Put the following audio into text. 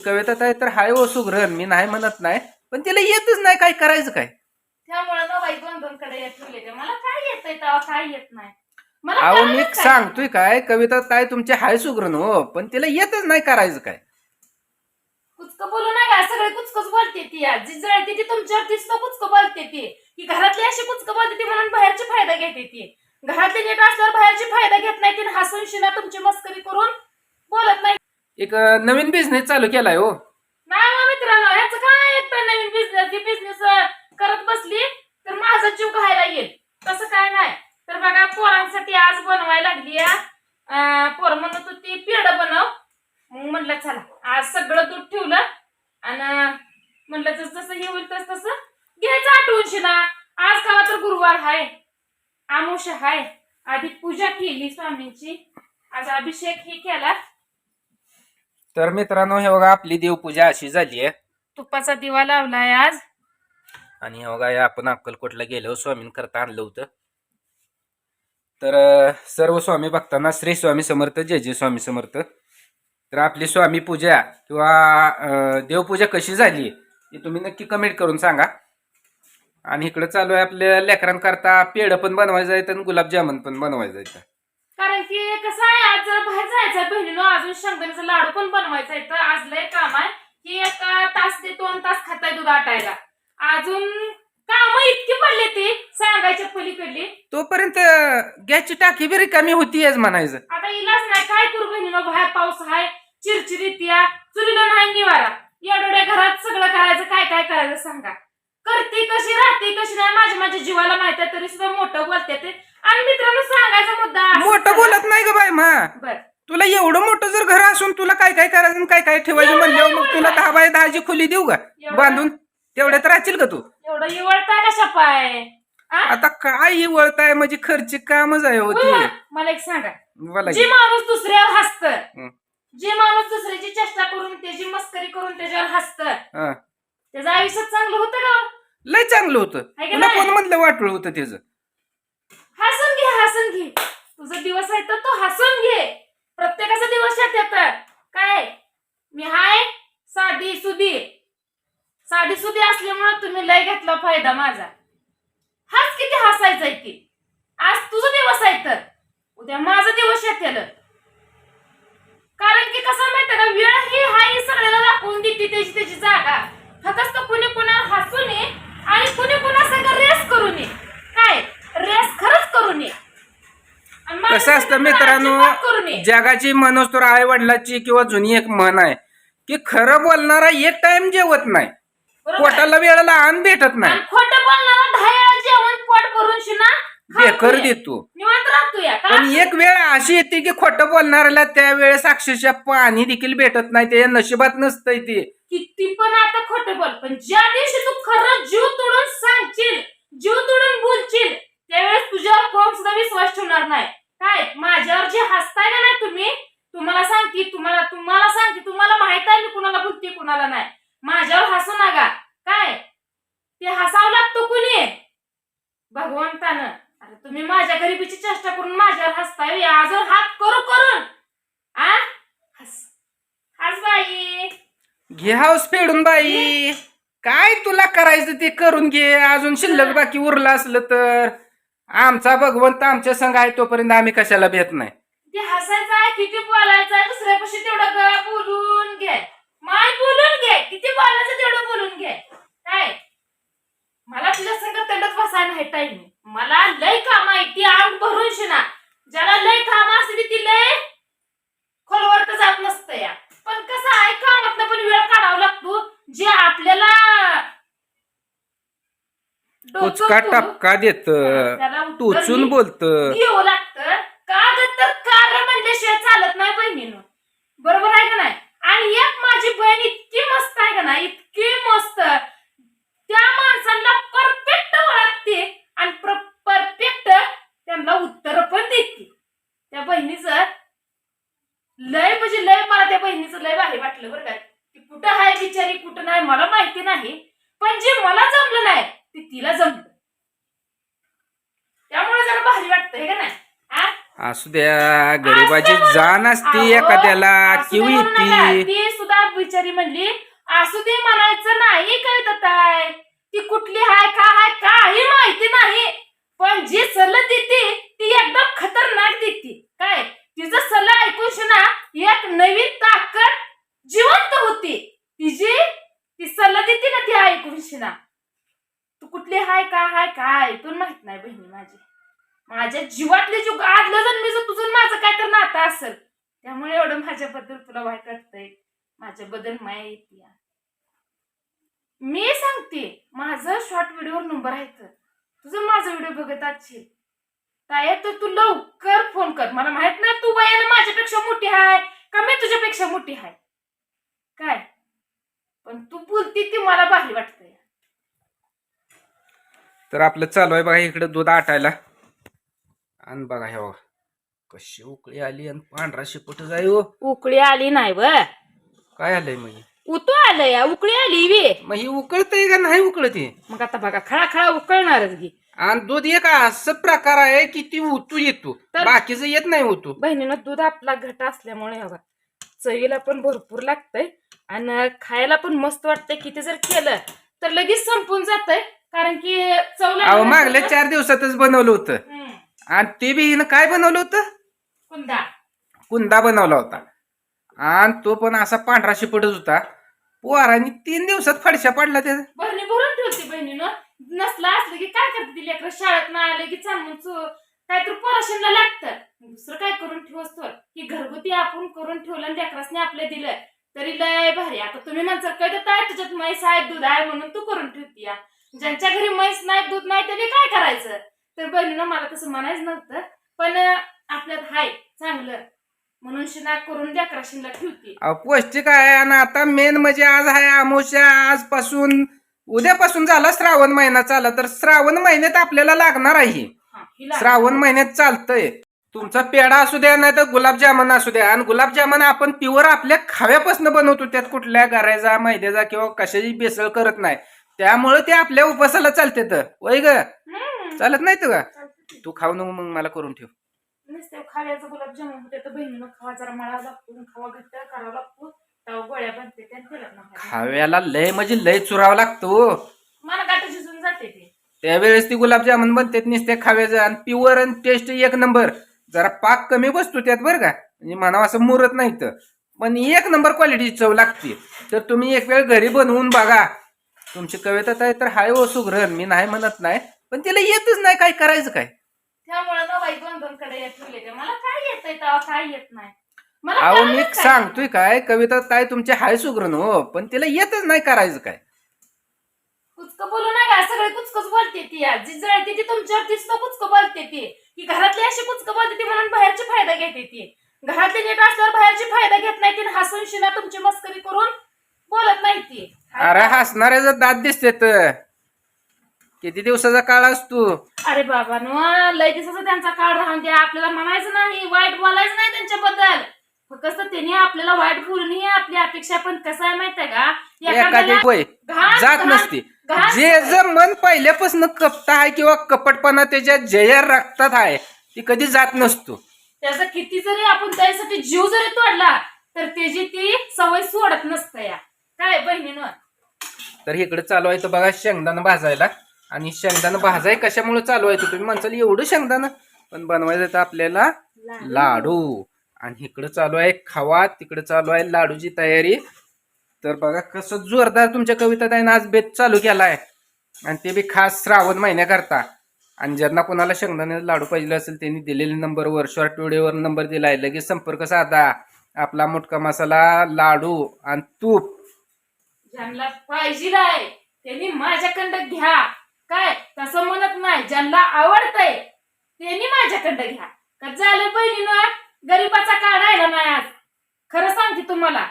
कविता ताई तर हाय ओ सुग्रहण मी नाही म्हणत नाही पण तिला येतच नाही काय करायचं काय? त्यामुळे ना बाई दोन दोन कडे ठेवले ते मला काय येतंय तेव्हा काय येत नाही? मला अहो मी काय? सांगतोय काय कविता ताई तुमचे हाय सुग्रहण हो पण तिला येतच नाही करायचं काय. कुचकं बोलू नका सगळे कुचकच बोलते ती. आज. जी जळते ती तुमच्यावर तीच तो कुचकं बोलते ती. की घरातली अशी कुचकं बोलते ती म्हणून बाहेरची फायदा घेते ती. घरातली नीट असल्यावर बाहेरची फायदा घेत नाही ती हसून शिना तुमची मस्करी करून बोलत नाही. एक नवीन बिझनेस चालू केलाय हो. नाही हो मित्रांनो ह्याचं काय येतं नवीन बिझनेस बिझनेस करत बसली तर माझा जीव खायला येईल. तसं काय नाही. तर बघा पोरांसाठी आज बनवायला लागली पोर म्हणत होती पेड बनव. मग म्हणलं चला आज सगळं दूध ठेवलं. आणि म्हणलं जस जसं हे होईल तस तसं घ्यायचं आठवून ना. आज खावा तर गुरुवार हाय. आमुष हाय. आधी पूजा केली स्वामींची. आज अभिषेक ही केला. तर मित्रांनो हे बघा आपली देवपूजा अशी झाली आहे. तुपाचा दिवा लावलाय आज. आणि हे बघा हे आपण अक्कलकोटला गेलो स्वामीं करता आणलं होतं. तर अं, सर्व स्वामी भक्तांना श्री स्वामी समर्थ जय जय स्वामी समर्थ. तर आपली स्वामी पूजा किंवा अं, देवपूजा कशी झाली हे तुम्ही नक्की कमेंट करून सांगा. आणि इकडं चालू आहे आपल्या लेकरांकरता पेढं पण बनवायचं आहे आणि गुलाबजामुन पण बनवायचं आहे कारण की कसं आहे आज जरा बाहेर जायचं बहिणीनं अजून शेंगदाण्याचा लाडू पण बनवायचा आहे. तर आज लय काम आहे. की एक तास ते दोन तास खाताय दूध आटायला. अजून काम इतकी पडले ती सांगायच्या पलीकडली. तोपर्यंत गॅसची टाकी बी रिकामी होती म्हणायचं. आता इलाज नाही काय करू बहिणीनं? बाहेर पाऊस आहे चिरचिरीत या चुलीला नाही निवारा. एवढ्या घरात सगळं करायचं काय काय करायचं सांगा. करते कशी राहते कशी नाही माझ्या माझ्या जीवाला माहिती आहे तरी सुद्धा मोठं बोलते ते आणि मित्रांनो सांगायचा मुद्दा मोठं. बोलत नाही ग बाय मा बर तुला एवढं मोठं जर घर असून तुला काय काय करायचं आणि काय काय ठेवायचं म्हणल्यावर मग तुला दहा बाय दहाची खोली देऊ का एवढं? बांधून तेवढ्यात राहशील का तू एवढं इवळता कशा पाय आ? आता काय ही वळताय म्हणजे खर्ची कामच आहे होती मला एक सांगा जे. माणूस दुसऱ्यावर हसत हं. जे माणूस दुसऱ्याची चेष्टा करून त्याची मस्करी करून त्याच्यावर हसत हा. त्याचं आयुष्यात चांगलं होतं का हो? लय चांगलं होतं. आहे का तुला नाही? कोण म्हणलं वाटलं होतं त्याचं? हसून घे हसून घे. तुझा दिवस आहे तर तो हसून घे. प्रत्येकाचा दिवस येत काय? मी हाय साधी सुधी. साधी सुधी असल्यामुळे तुम्ही लय घेतला फायदा माझा. हाच किती हसायचा की? आज तुझा दिवस आहे तर. उद्या माझा दिवस येतेल कारण की कसं माहितीये का? वेळ ही हाय सगळ्याला दाखवून देते त्याची त्याची जागा. फक्त कुणी कुणाला हसू नये आणि कुणी रेस करू नये. काय? रेस खरंच करू नये. आणि कसं असतं मित्रांनो जगाची मनोज तर आई वडिलाची किंवा जुनी एक म्हण आहे की खरं बोलणारा एक टाइम जेवत नाही? पोटाला वेळेला अन्न भेटत नाही. आणि खोटं बोलणारा दहा वेळा जेवण पोट भरून शिना बेकर. देतो. पण एक वेळ अशी येते की खोटं बोलणाऱ्याला त्यावेळेस अक्षरशः पाणी देखील भेटत नाही ते नशिबात नसतंय ते. किती पण आता खोटं बोल पण ज्या दिवशी तू खरं जीव तोडून सांगशील जीव तोडून बोलशील त्यावेळेस तुझ्यावर कोण सुद्धा विश्वास ठेवणार नाही. काय माझ्यावर जे हसताय ना नाही तुम्ही? तुम्हाला सांगते तुम्हाला तुम्हाला सांगते तुम्हाला माहीत आहे मी कुणाला बोलते कुणाला नाही. माझ्यावर हसू नका. काय? ते हसावं लागतो कुणी? भगवंतानं. अरे तुम्ही माझ्या गरिबीची चेष्टा करून माझ्यावर हसताय आजवर हात करू करून आ हस हस बाई घे हाऊस फेडून बाई. काय तुला करायचं ते करून घे. अजून शिल्लक बाकी उरलं असलं तर. आमचा भगवंत आमच्या संघ आहे तोपर्यंत आम्ही कशाला भेट नाही. ते हसायचं आहे किती बोलायचं आहे दुसऱ्यापाशी तेवढं ग बोलून घे. माय बोलून घे. किती बोलायचं तेवढं बोलून घे. काय? मला तुझ्या संग तंडत बसायला नाही टाइम मला लय काम आहे ती अंग भरून शिना ज्याला लय काम असते ती लय खोलवर तर जात नसतं या पण कसं आहे कामातनं पण वेळ काढावा लागतो जे आपल्याला करून- टपका देत टोचून बोलत. घेऊ लागतं. का तर कारण म्हणल्याशिवाय चालत नाही बहिणीनं. बरोबर आहे का नाही? आणि एक माझी बहीण इतकी मस्त आहे का नाही? इतकी मस्त. त्या माणसांना परफेक्ट ओळखते आणि परफेक्ट त्यांना उत्तर पण देते. त्या बहिणीचं लय म्हणजे लय मला त्या बहिणीचं लय भारी वाटलं बरं का. ती कुठं आहे बिचारी कुठं नाही मला माहिती नाही. पण जे मला जमलं नाही ते तिला जमलं त्यामुळे जरा भारी वाटतं हे का नाही? असू द्या गरीबाची जाण असते एखाद्याला किव. येते ती सुद्धा बिचारी म्हणली असू दे म्हणायचं नाही कळत काय ती कुठली हाय का हाय काही माहिती नाही पण जी सल्ला देते ती एकदम खतरनाक देते काय तिचा सल्ला ऐकून ना एक नवीन ताकद जिवंत होती तिची ती सल्ला देते ना ती ऐकून ना तू कुठली हाय का हाय काय पण माहीत नाही बहिणी माझी. माझ्या जीवातले जो आदलं जन्मीचं तुझं माझं काय तर नातं असेल त्यामुळे एवढं माझ्याबद्दल तुला वाईट वाटतंय. माझ्याबद्दल माया येते मी सांगते माझं शॉर्ट व्हिडिओवर नंबर आहे तर तुझं माझा व्हिडिओ बघत असशील ताया तर तू लवकर फोन कर. मला माहीत नाही तू वयानं माझ्यापेक्षा मोठी आहे का मी तुझ्यापेक्षा मोठी आहे काय? पण तू बोलती ती मला भारी वाटतंय. तर आपलं चालू आहे बघा इकडे दूध आटायला. आणि बघा हे बघा कशी उकळी आली आणि पांढरा शिपट जाय हो. उकळी आली नाही व. काय आलंय मग हे? उतू आलं या उकळी आली वे मग ही उकळतंय का नाही उकळते मग आता बघा खळा खळा उकळणारच घे आणि दूध एक असं प्रकार आहे की ती उतू येतो. तर- बाकीचं येत नाही उतू. बहिणीनं दूध आपला घट असल्यामुळे बघा चवीला पण भरपूर लागतंय आणि खायला पण मस्त वाटतंय. किती जर केलं तर लगेच संपून जातंय. कारण की चव अहो लागल्यानंतर- मागल्या चार दिवसातच बनवलं होतं. आणि ते बी हिनं काय बनवलं होतं? कुंदा. कुंदा बनवला होता. आणि तो पण असा पांढरा शिपटच होता. पोरांनी तीन दिवसात फडशा पडला त्या बहिणी भरून ठेवते बहिणीनं नसलं असलं की काय करते ती लेकरं? शाळेत ना आले की चालून चो काहीतरी पोराशीला लागतं. दुसरं काय करून ठेवस तर की घरगुती आपण करून ठेवलं आणि लेकरासने आपल्या दिलं. तरी लय भारी. आता तुम्ही म्हणता काय काय तुझ्यात म्हैस आहे दूध आहे म्हणून तू करून ठेवती या ज्यांच्या घरी म्हैस नाही दूध नाही त्यांनी काय करायचं? तर बहिणीनं मला तसं म्हणायचं नव्हतं पण आपल्यात हाय चांगलं. म्हणून शिना करून लेकराशीला ठेवते. अहो, पौष्टिक आहे आणि आता मेन म्हणजे आज आहे अमावस्या आजपासून उद्यापासून झाला श्रावण महिना चालला तर श्रावण महिन्यात आपल्याला लागणार आहे हा, हिला- श्रावण महिन्यात चालतंय. तुमचा पेढा असू द्या नाही तर गुलाबजामुन असू द्या. आणि गुलाबजामुन आपण प्युअर आपल्या खाव्यापासून बनवतो त्यात कुठल्या गारायचा मैद्याचा किंवा कशाची बेसळ करत नाही. त्यामुळे ते आपल्या उपासाला चालते तर वय ग. चालत नाही का? चालतं. तू खाऊ नको मग मला करून ठेव. नुसते खाव्याचं गुलाबजामुन होते तर बहिणीनं खावा जरा मळावा लागतो खावा घट्ट करावा लागतो. तेव्हा गोळ्या बनते त्या तेलात नका खाव्याला लय म्हणजे लय चुरावं लागतो. मला गाठ शिजून जाते ते. त्यावेळेस ती गुलाबजामुन बनते नुसते खाव्याचं आणि प्युअर आणि टेस्ट एक नंबर. जरा पाक कमी बसतो त्यात बरं का? म्हणजे म्हणावं असं मुरत नाही तर पण एक नंबर क्वालिटीची चव लागते. तर तुम्ही एक वेळ घरी बनवून बघा. तुमची कविता आहे तर हाय ओ सुग्रहण मी नाही म्हणत नाही पण तिला येतच नाही काय करायचं काय? त्यामुळे ना बाई दोन दोन कडे ठेवले ते. मला काय येतंय तेव्हा काय येत नाही? मला अहो मी काय? सांगतोय काय कविता काय तुमची हाय सुग्रहण हो पण तिला येतच नाही करायचं काय? कुचकं बोलू नका सगळे कुचकच बोलते ती आज. जी जळते ती तुमच्यावर तीच तो कुचकं बोलते ती. की घरातली अशी कुचकं बोलते ती म्हणून बाहेरची फायदा घेते ती. घरातली नीट असल्यावर बाहेरची फायदा घेत नाही ती आणि हसून शिना तुमची मस्करी करून बोलत नाही ती. अरे हसणाऱ्याचा दात दिसते तर. किती दिवसाचा काळ असतो अरे बाबा नो लय दिवसाचा त्यांचा काळ राहून द्या आपल्याला म्हणायचं नाही वाईट बोलायचं नाही त्यांच्याबद्दल. फक्त त्यांनी आपल्याला वाईट बोलून ही आपली अपेक्षा पण कसं आहे माहितीये का? एखादी एखाद्याला वय घाण- जात घाण- नसते. घाण- जे जे मन पहिल्यापासून कपट आहे किंवा कपटपणा त्याच्या जया रक्तात आहे ती कधी जात नसतो. त्याचा किती जरी आपण त्यासाठी जीव जरी तोडला तर त्याची ती सवय सोडत नसतं या. काय बहिणीनं? तर इकडे चालू आहे तर बघा शेंगदाणा भाजायला. आणि शेंगदाणा भाजाय कशामुळे चालू आहे तुम्ही म्हणसाल एवढं शेंगदाणा पण बनवायचं तर आपल्याला लाडू. आणि इकडे चालू आहे खवा तिकडे चालू आहे लाडूची तयारी. तर बघा कसं जोरदार तुमच्या कवितात आहे ना आज बेत चालू केला आहे आणि ते बी खास श्रावण महिन्याकरता. आणि ज्यांना कोणाला शेंगदाण्याचा लाडू पाहिजे असेल त्यांनी दिलेल्या नंबरवर शॉर्ट व्हिडिओवर नंबर दिलाय. लगेच संपर्क साधा. आपला मुटका मसाला लाडू आणि तूप. ज्यांना पाहिजे आहे त्यांनी माझ्याकडं घ्या. काय? तसं म्हणत नाही. ज्यांना आवडतंय त्यांनी माझ्याकडं घ्या. का झालं बहिणीनं? गरीबाचा काळ राहिला नाही आज. खरं सांगते तुम्हाला.